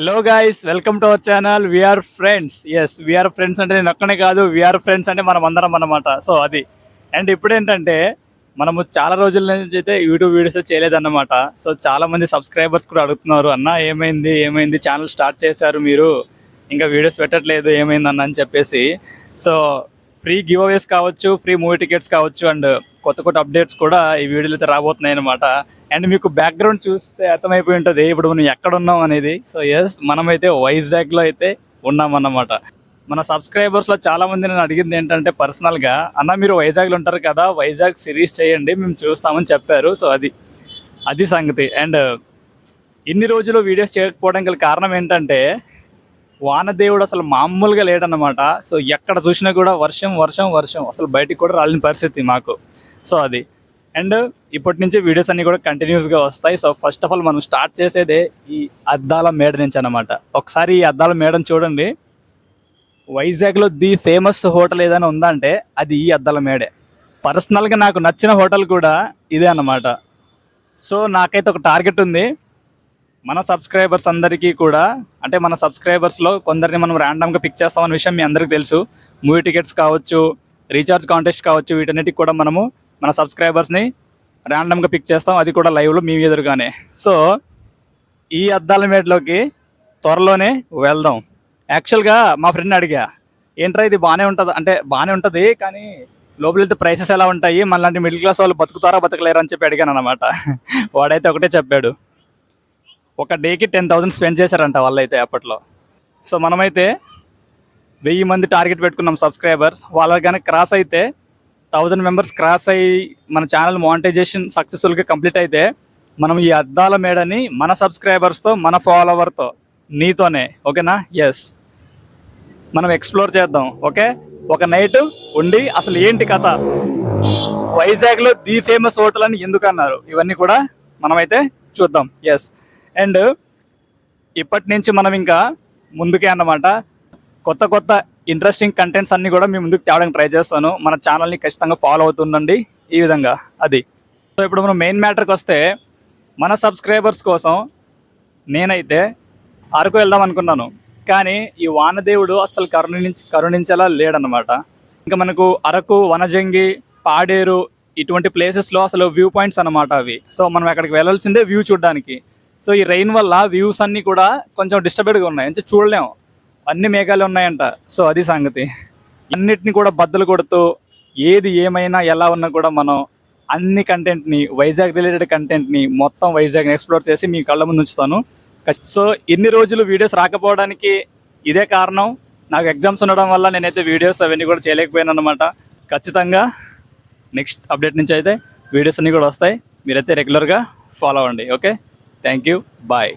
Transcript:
Hello guys welcome to our channel we are friends yes we are friends అంటే నేను ఒక్కనే కాదు. We are friends అంటే మనం అందరం అనమాట సో అది. అండ్ ఇప్పుడేంటంటే మనము చాలా రోజుల నుంచి అయితే యూట్యూబ్ వీడియోస్ చేయలేదన్నమాట. సో చాలా మంది సబ్స్క్రైబర్స్ కూడా అడుగుతున్నారు అన్న ఏమైంది? ఏమైంది? ఛానల్ స్టార్ట్ చేశారు మీరు. ఇంకా వీడియోస్ పెట్టట్లేదు. ఏమైంది అన్న? అని చెప్పేసి. సో ఫ్రీ గివ్ అవేస్ కావచ్చు ఫ్రీ మూవీ టికెట్స్ కావచ్చు అండ్ కొత్త కొత్త అప్డేట్స్ కూడా ఈ వీడియోలు అయితే రాబోతున్నాయి అనమాట అండ్ మీకు బ్యాక్గ్రౌండ్ చూస్తే అర్థమైపోయి ఉంటుంది ఇప్పుడు మనం ఎక్కడ ఉన్నాం అనేది. సో ఎస్ మనమైతే వైజాగ్లో అయితే ఉన్నామన్నమాట. మన సబ్స్క్రైబర్స్లో చాలామంది నేను అడిగింది ఏంటంటే పర్సనల్గా అన్న మీరు వైజాగ్లో ఉంటారు కదా వైజాగ్ సిరీస్ చేయండి మేము చూస్తామని చెప్పారు. సో అది అది సంగతి. అండ్ ఇన్ని రోజులు వీడియోస్ చేయకపోవడం గల కారణం ఏంటంటే వానదేవుడు అసలు మామూలుగా లేడనమాట సో ఎక్కడ చూసినా కూడా వర్షం వర్షం వర్షం అసలు బయటికి కూడా రాలేని పరిస్థితి మాకు. సో అది. అండ్ ఇప్పటి నుంచి వీడియోస్ అన్ని కూడా కంటిన్యూస్గా వస్తాయి. సో ఫస్ట్ ఆఫ్ ఆల్ మనం స్టార్ట్ చేసేదే ఈ అద్దాల మేడ నుంచి అనమాట ఒకసారి ఈ అద్దాల మేడని చూడండి. వైజాగ్లో ది ఫేమస్ హోటల్ ఏదైనా ఉందంటే అది ఈ అద్దాల మేడే. పర్సనల్గా నాకు నచ్చిన హోటల్ కూడా ఇదే అన్నమాట. సో నాకైతే ఒక టార్గెట్ ఉంది. మన సబ్స్క్రైబర్స్ అందరికీ కూడా అంటే మన సబ్స్క్రైబర్స్లో కొందరిని మనం ర్యాండమ్గా పిక్ చేస్తామన్న విషయం మీ అందరికీ తెలుసు. మూవీ టికెట్స్ కావచ్చు రీఛార్జ్ కాంటెస్ట్ కావచ్చు వీటన్నిటికి కూడా మనము మన సబ్స్క్రైబర్స్ని ర్యాండమ్గా పిక్ చేస్తాం. అది కూడా లైవ్లో మీ ఎదురుగానే. సో ఈ అద్దాల మేడలోకి త్వరలోనే వెళ్దాం. యాక్చువల్గా మా ఫ్రెండ్ అడిగా ఏంట్రా ఇది బాగానే ఉంటుంది? అంటే బాగానే ఉంటుంది కానీ లోపల వెళ్తే ప్రైసెస్ ఎలా ఉంటాయి? మళ్ళీ మిడిల్ క్లాస్ వాళ్ళు బతుకుతారా బతకలేరా? అని చెప్పి అడిగాను అనమాట వాడైతే ఒకటే చెప్పాడు. ఒక డేకి టెన్ థౌసండ్ స్పెండ్ చేశారంట వాళ్ళైతే అప్పట్లో. సో మనమైతే వెయ్యి మంది టార్గెట్ పెట్టుకున్నాం సబ్స్క్రైబర్స్ వాళ్ళకి కనుక క్రాస్ అయితే థౌజండ్ మెంబర్స్ క్రాస్ అయ్యి మన ఛానల్ మానిటైజేషన్ సక్సెస్ఫుల్గా కంప్లీట్ అయితే మనం ఈ అద్దాల మేడని మన సబ్స్క్రైబర్స్తో మన ఫాలోవర్తో నీతోనే ఓకేనా? ఎస్ మనం ఎక్స్ప్లోర్ చేద్దాం ఓకే? ఒక నైట్ ఉండి అసలు ఏంటి కథ? వైజాగ్లో ది ఫేమస్ హోటల్ అని ఎందుకు అన్నారు? ఇవన్నీ కూడా మనమైతే చూద్దాం. ఎస్ అండ్ ఇప్పటి నుంచి మనం ఇంకా ముందుకే అన్నమాట. కొత్త కొత్త ఇంట్రెస్టింగ్ కంటెంట్స్ అన్ని కూడా మీ ముందుకు తేవడానికి ట్రై చేస్తాను. మన ఛానల్ని ఖచ్చితంగా ఫాలో అవుతుండండి. ఈ విధంగా అది. సో ఇప్పుడు మనం మెయిన్ మ్యాటర్కి వస్తే మన సబ్స్క్రైబర్స్ కోసం నేనైతే అరకు వెళ్దాం అనుకున్నాను. కానీ ఈ వానదేవుడు అసలు కరుణించి కరుణించేలా లేడనమాట ఇంకా మనకు అరకు వనజంగి పాడేరు ఇటువంటి ప్లేసెస్లో అసలు వ్యూ పాయింట్స్ అన్నమాట అవి. సో మనం అక్కడికి వెళ్ళాల్సిందే వ్యూ చూడడానికి. సో ఈ రెయిన్ వల్ల వ్యూస్ అన్నీ కూడా కొంచెం డిస్టర్బెడ్గా ఉన్నాయి. అంటే చూడలేము అన్ని మేఘాలు ఉన్నాయంట. సో అది సంగతి. అన్నిటిని కూడా బద్దలు కొడుతూ ఏది ఏమైనా ఎలా ఉన్నా కూడా మనం అన్ని కంటెంట్ని వైజాగ్ రిలేటెడ్ కంటెంట్ని మొత్తం వైజాగ్ని ఎక్స్ప్లోర్ చేసి మీ కళ్ళ ముందు ఉంచుతాను. సో ఇన్ని రోజులు వీడియోస్ రాకపోవడానికి ఇదే కారణం. నాకు ఎగ్జామ్స్ ఉండడం వల్ల నేనైతే వీడియోస్ అవన్నీ కూడా చేయలేకపోయాను అనమాట ఖచ్చితంగా నెక్స్ట్ అప్డేట్ నుంచి అయితే వీడియోస్ అన్నీ కూడా వస్తాయి. మీరైతే రెగ్యులర్గా ఫాలో అవ్వండి. Okay thank you bye